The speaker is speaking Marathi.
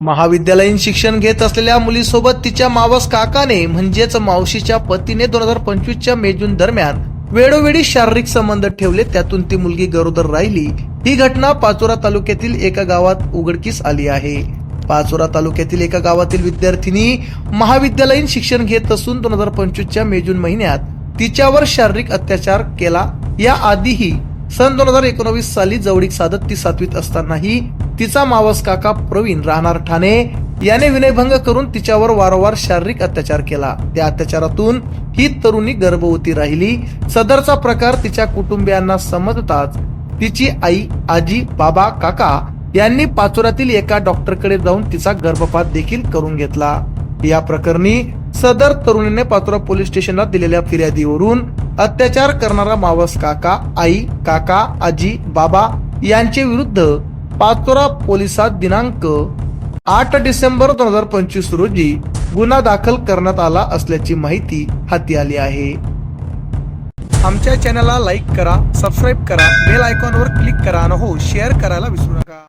महाविद्यालयीन शिक्षण घेत असलेल्या मुलीसोबत तिच्या मावस काकाने म्हणजेच मावशीच्या पतीने दोन हजार पंचवीसच्या मे जून दरम्यान वेळोवेळी शारीरिक संबंध ठेवले. त्यातून ती मुलगी गरोदर राहिली. ही घटना पाचोरा तालुक्यातील एका गावात उघडकीस आली आहे. पाचोरा तालुक्यातील एका गावातील विद्यार्थिनी महाविद्यालयीन शिक्षण घेत असून दोन हजार पंचवीसच्या मे जून महिन्यात तिच्यावर शारीरिक अत्याचार केला. या आधीही सन दोन हजार एकोणवीस साली जवळीक साधत ती सातवीत असतानाही तिचा मावस काका प्रवीण राहणार ठाणे. याने विनयभंग करून तिच्यावर वारंवार शारीरिक अत्याचार केला. त्या अत्याचारातून ही तरुणी गर्भवती राहिली. सदरचा प्रकार तिच्या कुटुंबियांना समजताच तिची आई आजी बाबा काका यांनी पाचोऱ्यातील एका डॉक्टरकडे जाऊन तिचा गर्भपात देखील करून घेतला. या प्रकरणी सदर तरुणीने पाचोरा पोलीस स्टेशनला दिलेल्या फिर्यादीवरून अत्याचार करणारा मावस काका आई काका आजी बाबा यांचे विरुद्ध पाचोरा पोलिसात दिनांक आठ डिसेंबर दोन हजार पंचवीस रोजी गुन्हा दाखल करण्यात आला असल्याची माहिती हाती आली आहे. आमच्या चॅनलला लाईक करा सबस्क्राईब करा बेल आयकॉनवर क्लिक करा आणि हो शेअर करायला विसरू नका.